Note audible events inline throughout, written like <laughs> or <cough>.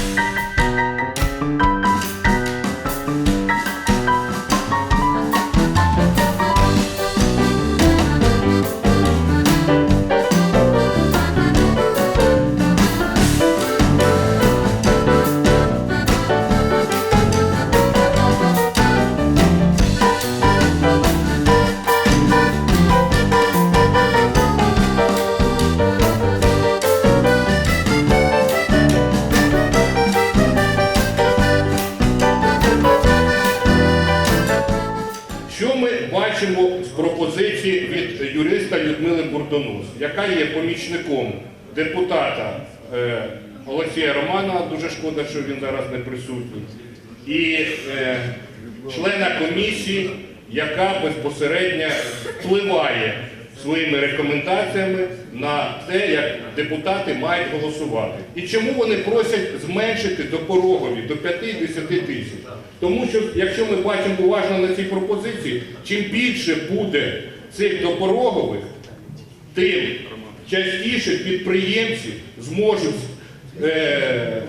Що Бурдонус, яка є помічником депутата е, Олексія Романа, дуже шкода, що він зараз не присутній, і е, члена комісії, яка безпосередньо впливає своїми рекомендаціями на те, як депутати мають голосувати. І чому вони просять зменшити до порогові до 5-10 тисяч? Тому що, якщо ми бачимо уважно на ці пропозиції, чим більше буде цих допорогових, тим частіше підприємці зможуть е,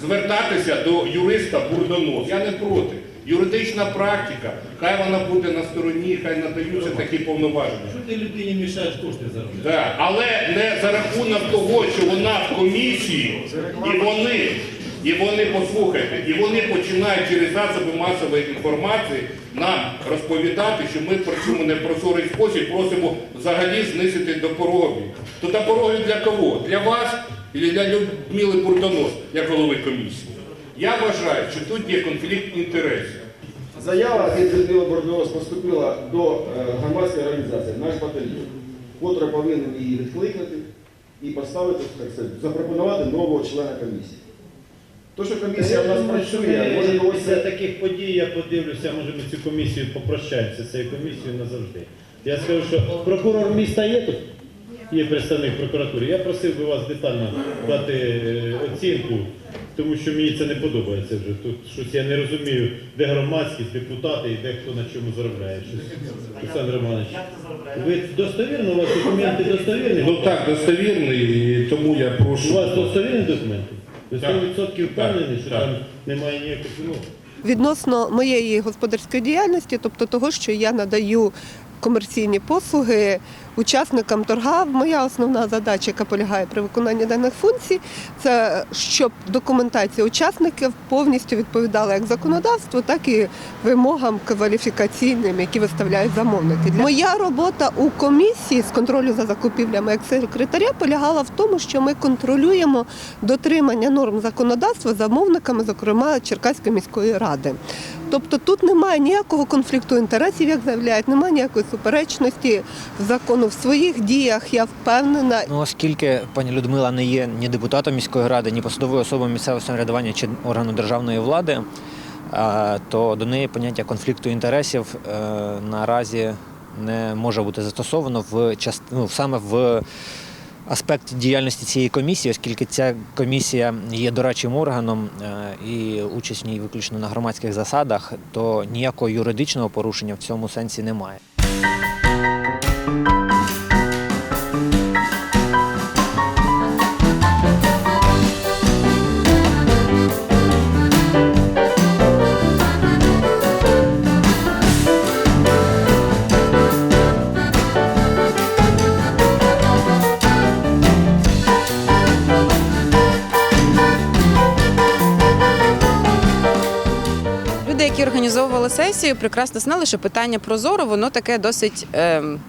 звертатися до юриста Бурдонос. Я не проти. Юридична практика, хай вона буде на стороні, хай надаються такі повноваження. Що ти людині мішаєш кошти заробляти? Да, але не за рахунок того, що вона в комісії, і вони, і вони, послухайте, і вони починають через засоби масової інформації нам розповідати, що ми працюємо не в прозорий спосіб, просимо взагалі знизити до пороги. То до пороги для кого? Для вас і для Людмили Бурдонос, як голови комісії. Я вважаю, що тут є конфлікт інтересів. Заява від Людмили Бордонос поступила до е, громадської організації «Наш батальйон», котра повинен її відкликати і поставити, так сказати, запропонувати нового члена комісії. То, що комісія в нас працює, може Після таких подій я подивлюся, може ми цю комісію попрощаємося з цією комісією назавжди. Я скажу, що прокурор міста є тут, є представник прокуратури. Я просив би вас детально дати е, оцінку, тому що мені це не подобається вже. Тут щось я не розумію, де громадськість, депутати і де хто на чому заробляє. Щось. Олександр Романович, ви достовірно, у вас документи достовірні? Ну так, достовірний, тому я У вас достовірні документи? Ви Так. 100% впевнені, що Так. там немає ніяких умов. Відносно моєї господарської діяльності, тобто того, що я надаю комерційні послуги учасникам торга, моя основна задача, яка полягає при виконанні даних функцій, це щоб документація учасників повністю відповідала як законодавству, так і вимогам кваліфікаційним, які виставляють замовники. Моя робота у комісії з контролю за закупівлями як секретаря полягала в тому, що ми контролюємо дотримання норм законодавства замовниками, зокрема Черкаської міської ради. Тобто тут немає ніякого конфлікту інтересів, як заявляють, немає ніякої суперечності закону в своїх діях. Я впевнена. Ну, оскільки пані Людмила не є ні депутатом міської ради, ні посадовою особою місцевого самоврядування чи органу державної влади, то до неї поняття конфлікту інтересів е, наразі не може бути застосовано в част... ну, саме в аспекті діяльності цієї комісії, оскільки ця комісія є дорадчим органом е, і участь в ній виключно на громадських засадах, то ніякого юридичного порушення в цьому сенсі немає. Які організовували сесію, прекрасно знали, що питання прозоро, воно таке досить. ем,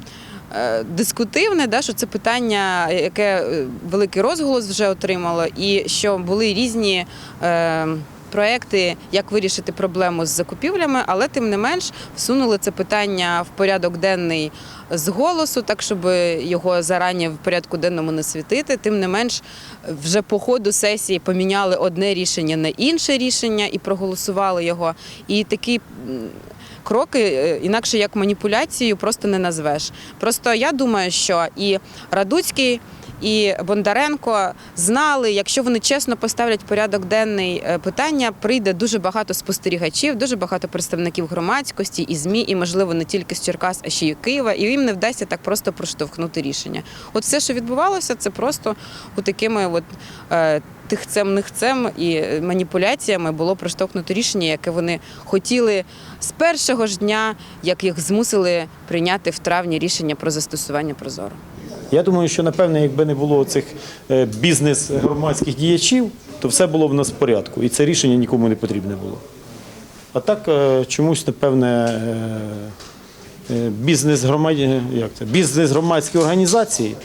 е, Дискутивне, да, що це питання, яке е, великий розголос вже отримало, і що були різні е, проекти, як вирішити проблему з закупівлями, але тим не менш всунули це питання в порядок денний з голосу, так щоб його зарані в порядку денному не світити. Тим не менш, вже по ходу сесії поміняли одне рішення на інше рішення і проголосували його. І такі кроки, е, інакше як маніпуляцію, просто не назвеш. Просто я думаю, що і Радуцький. І Бондаренко знали, якщо вони чесно поставлять порядок денний е, питання, прийде дуже багато спостерігачів, дуже багато представників громадськості і змі, і можливо не тільки з Черкас, а ще й Києва, і їм не вдасться так просто проштовхнути рішення. От все, що відбувалося, це просто от такими от е, тихцем-нихцем і маніпуляціями було проштовхнуто рішення, яке вони хотіли з першого ж дня, як їх змусили прийняти в травні рішення про застосування Прозоро. Я думаю, що напевне, якби не було цих е, бізнес громадських діячів, то все було б у нас в порядку, і це рішення нікому не потрібне було. А так е, чомусь, напевне, е, бізнес громаді, як це, бізнес громадські організації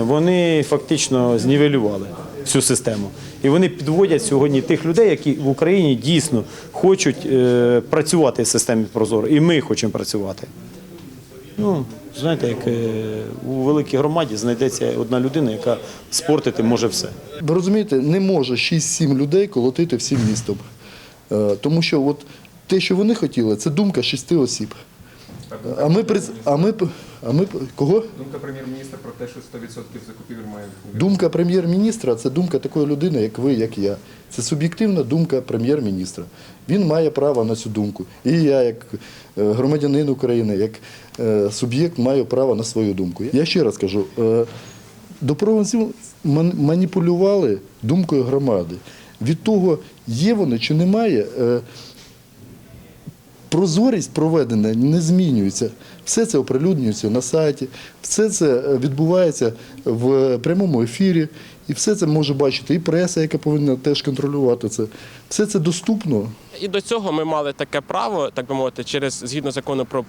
вони фактично знівелювали всю систему. І вони підводять сьогодні тих людей, які в Україні дійсно хочуть працювати в системі Прозоро. І ми хочемо працювати. Ну, знаєте, як е, у великій громаді знайдеться одна людина, яка спортити може все. Ви розумієте, не може 6-7 людей колотити всім містом. Е, Тому що от те, що вони хотіли, це думка шести осіб. А ми, приз- а ми, а ми кого? Думка прем'єр-міністра про те, що 100% закупівель має бути. Думка прем'єр-міністра це думка такої людини, як ви, як я. Це суб'єктивна думка прем'єр-міністра. Він має право на цю думку. І я, як е, громадянин України, як е, суб'єкт, маю право на свою думку. Я ще раз кажу: е, добровольці ман- маніпулювали думкою громади. Від того, є вони чи немає. е, Прозорість проведена не змінюється. Все це оприлюднюється на сайті, все це е, відбувається в прямому ефірі, і все це може бачити і преса, яка повинна теж контролювати це. Все це доступно І до цього ми мали таке право, так би мовити, через згідно закону про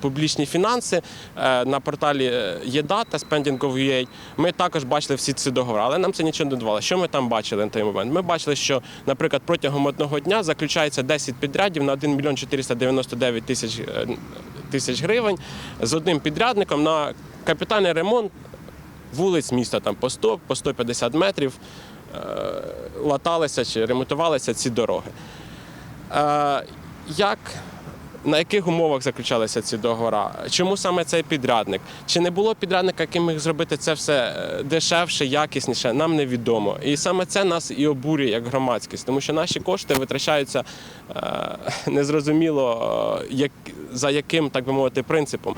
публічні фінанси е, на порталі е, ЄДАТА Spending.gov.ua ми також бачили всі ці договори, але нам це нічого не давало. Що ми там бачили на той момент? Ми бачили, що, наприклад, протягом одного дня заключається 10 підрядів на 1 мільйон 499 тисяч е, тисяч гривень з одним підрядником на капітальний ремонт вулиць міста там по 100, по 150 метрів латалися чи ремонтувалися ці дороги. Як, на яких умовах заключалися ці договори? Чому саме цей підрядник? Чи не було підрядника, який міг зробити це все е, дешевше, якісніше? Нам невідомо. І саме це нас і обурює як громадськість, тому що наші кошти витрачаються е, <laughs> незрозуміло, е, як, за яким, так би мовити, принципом.